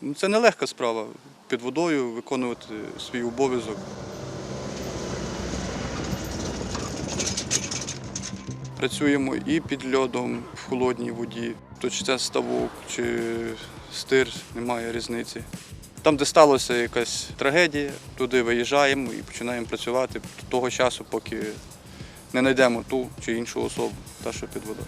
Ну, Це нелегка справа під водою виконувати свій обов'язок. Працюємо і під льодом в холодній воді, то чи це ставок, чи стир, немає різниці. Там, де сталася якась трагедія, туди виїжджаємо і починаємо працювати до того часу, поки не знайдемо ту чи іншу особу, та що під водою.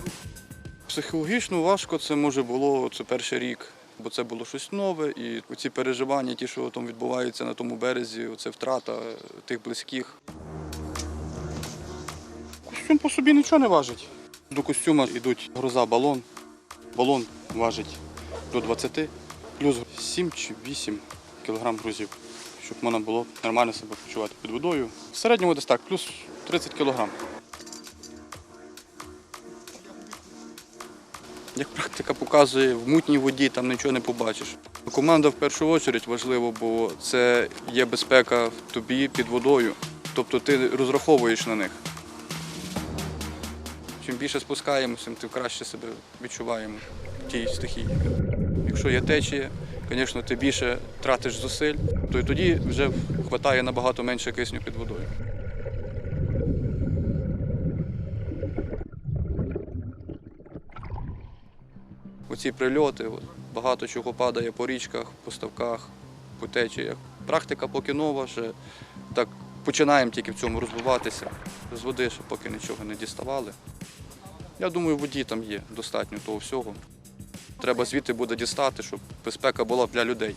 Психологічно важко це може було це перший рік, бо це було щось нове, і ці переживання, ті, що там відбуваються на тому березі, це втрата тих близьких. Костюм по собі нічого не важить. До костюма йдуть гроза балон. Балон важить до 20, плюс 7 чи 8 кг грузів, щоб можна було нормально себе почувати під водою. В середньому десь так, плюс 30 кг. Як практика показує, в мутній воді там нічого не побачиш. Команда в першу чергу важливо, бо це є безпека тобі під водою. Тобто ти розраховуєш на них. Чим більше спускаємося, тим краще себе відчуваємо в тій стихії. Якщо є течія, звісно, ти більше тратиш зусиль, то й тоді вже вистачає набагато менше кисню під водою. Оці прильоти, багато чого падає по річках, по ставках, по течіях. Практика поки нова, ще так починаємо тільки в цьому розвиватися. З води ще поки нічого не діставали. Я думаю, в воді там є достатньо того всього. Треба звідти буде дістати, щоб безпека була для людей.